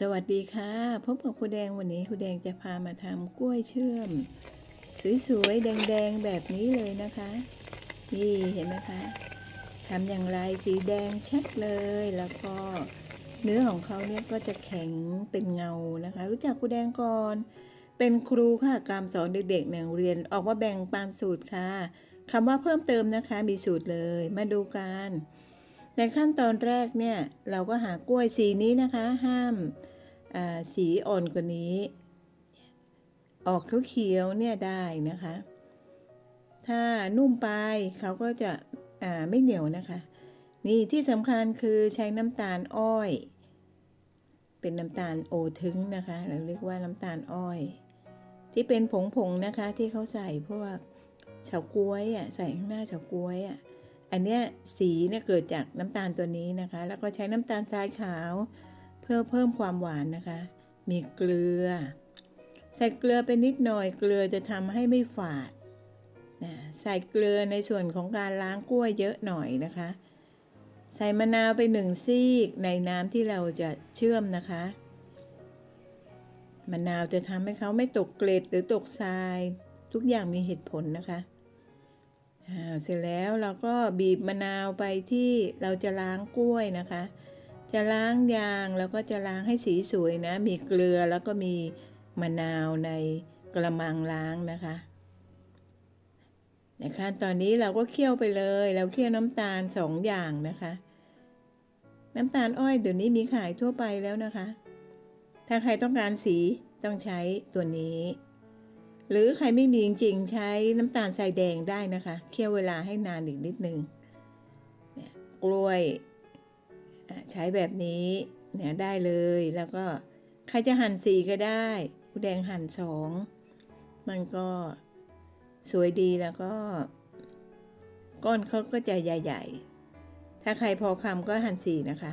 สวัสดีค่ะ พบกับครูแดงวันนี้ครูแดงจะพามาทำกล้วยเชื่อม สวยๆ แดงๆ แบบนี้เลยนะคะ นี่เห็นไหมคะทำอย่างไรสีแดงชัดเลยแล้วก็เนื้อของเขาเนี่ยก็จะแข็งเป็นเงานะคะ รู้จักครูแดงก่อน เป็นครูค่ะกามสอนเด็กๆในโรงเรียนออกมาแบ่งปันสูตรค่ะคำว่าเพิ่มเติมนะคะมีสูตรเลยมาดูกัน ในขั้นตอนแรกเนี่ยเราก็หากล้วยสีนี้นะคะห้ามสีอ่อนกว่านี้ ออกเขียวๆเนี่ยได้นะคะ ถ้านุ่มไปเขาก็จะไม่เหนียวนะคะ นี่ที่สำคัญคือใช้น้ำตาลอ้อย เป็นน้ำตาลโอทึงนะคะหรือเรียกว่าน้ำตาลอ้อย ที่เป็นผงๆนะคะที่เขาใส่พวกเฉาก๊วยอะใส่ข้างหน้าเฉาก๊วยอะ อันเนี้ยสีเนี่ยเกิดจากน้ำตาลตัวนี้นะคะ แล้วก็ใช้น้ำตาลทรายขาว เพื่อเพิ่มความหวานนะคะ มีเกลือ ใส่เกลือไปนิดหน่อย เกลือจะทำให้ไม่ฝาดนะใส่เกลือในส่วนของการล้างกล้วยเยอะหน่อยนะคะ ใส่มะนาวไปหนึ่งซีกในน้ำที่เราจะเชื่อมนะคะ มะนาวจะทำให้เขาไม่ตกเกล็ดหรือตกทราย ทุกอย่างมีเหตุผลนะคะ เสร็จแล้วเราก็บีบมะนาวไปที่เราจะล้างกล้วยนะคะ จะล้างยางแล้วก็จะล้างให้สีสวยนะ มีเกลือแล้วก็มีมะนาวในกระมังล้างนะคะในขั้นตอนนี้เราก็เคี่ยวไปเลย เราเคี่ยวน้ำตาลสองอย่างนะคะ น้ำตาลอ้อยเดี๋ยวนี้มีขายทั่วไปแล้วนะคะ ถ้าใครต้องการสีต้องใช้ตัวนี้ หรือใครไม่มีจริงๆ ใช้น้ำตาลทรายแดงได้นะคะ เคี่ยวเวลาให้นานอีกนิดนึงกล้วยใช้แบบนี้เนี่ยได้เลยแล้วก็ใครจะหั่นสีก็ได้ผู้แดงหั่นสองมันก็สวยดีแล้วก็ ก้อนเขาก็จะใหญ่ ๆ ถ้าใครพอคำก็หั่นสีนะคะ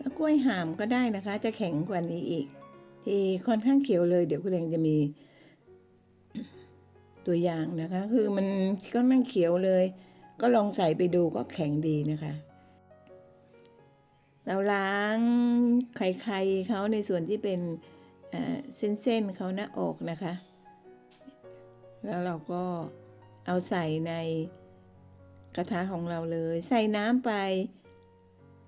ถ้ากล้วยหามก็ได้นะคะ จะแข็งกว่านี้อีก ที่ค่อนข้างเขียวเลย เดี๋ยวคุณแดงจะมี ตัวอย่างนะคะ คือมันก็นั่งเขียวเลย ก็ลองใส่ไปดูก็แข็งดีนะคะ เราล้างไข่ไข่เขาในส่วนที่เป็นเส้นๆเขาหนะออกนะคะ แล้วเราก็เอาใส่ในกระทะของเราเลย ใส่น้ำไป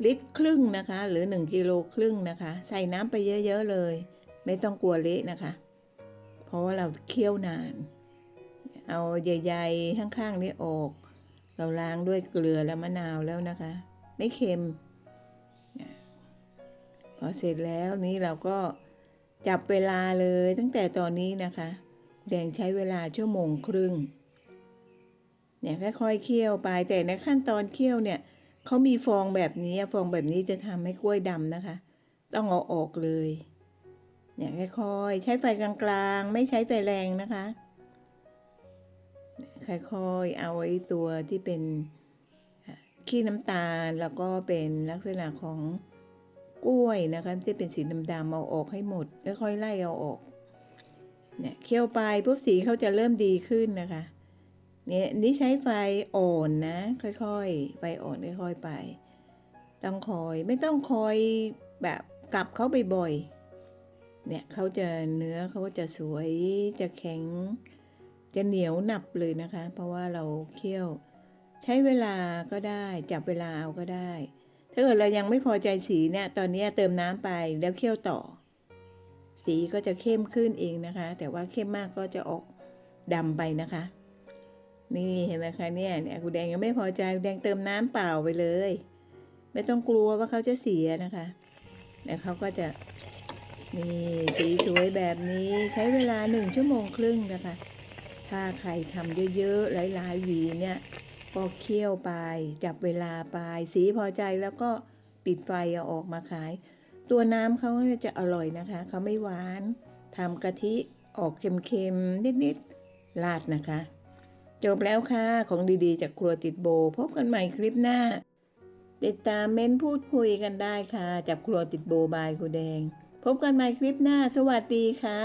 ลิตรครึ่งนะคะ หรือ 1กิโลครึ่งนะคะ ใส่น้ำไปเยอะ ๆ เลย ไม่ต้องกลัวเละนะคะ เพราะว่าเราเคี่ยวนาน เอาใหญ่ๆข้างๆนี้ออก เราล้างด้วยเกลือและมะนาวแล้วนะคะ ไม่เค็มพอเสร็จแล้วนี้เราก็จับเวลาเลยตั้งแต่ตอนนี้นะคะ แดงใช้เวลาชั่วโมงครึ่งเนี่ยค่อยๆเคี่ยวไปแต่ในขั้นตอนเคี่ยวเนี่ย เขามีฟองแบบนี้ฟองแบบนี้จะทำให้กล้วยดำนะคะ ต้องเอาออกเลยเนี่ยค่อยๆใช้ไฟกลางๆ ไม่ใช้ไฟแรงนะคะ ค่อยๆ เอาไอ้ตัวที่เป็นขี้น้ำตาลแล้วก็เป็นลักษณะของกล้วยนะคะที่เป็นสีดำๆเอาออกให้หมดค่อยๆไล่เอาออกเนี่ยเคี่ยวไปปุ๊บสีเขาจะเริ่มดีขึ้นนะคะ เนี่ยนี่ใช้ไฟอ่อนนะ ค่อยๆ ไฟอ่อนค่อยๆไป ต้องคอยไม่ต้องคอยแบบกลับเขาบ่อยๆเนี่ยเขาจะเนื้อเขาก็จะสวยจะแข็ง จะเหนียวหนับเลยนะคะ เพราะว่าเราเคี่ยว ใช้เวลาก็ได้จับเวลาเอาก็ได้ ถ้าเกิดเรายังไม่พอใจสีเนี่ยตอนนี้เติมน้ำไปแล้วเคี่ยวต่อ สีก็จะเข้มขึ้นเองนะคะ แต่ว่าเข้มมากก็จะออกดำไปนะคะ นี่เห็นไหมคะเนี่ยเนี่ยคุณแดงยังไม่พอใจคุณแดงเติมน้ำเปล่าไปเลย ไม่ต้องกลัวว่าเขาจะเสียนะคะแล้วเขาก็จะนี่สีสวยแบบนี้ใช้เวลาหนึ่งชั่วโมงครึ่งนะคะ ถ้าใครทำเยอะๆหลายๆหวีเนี่ยก็เคี่ยวไป จับเวลาไป สีพอใจแล้วก็ปิดไฟเอาออกมาขาย ตัวน้ำเขาจะอร่อยนะคะ เขาไม่หวานทำกะทิออกเค็มๆนิดๆราดนะคะ จบแล้วค่ะ ของดีๆ จากครัวติดโบ พบกันใหม่คลิปหน้า ติดตามเม้นพูดคุยกันได้ค่ะ จากครัวติดโบบายครูแดง พบกันใหม่คลิปหน้า สวัสดีค่ะ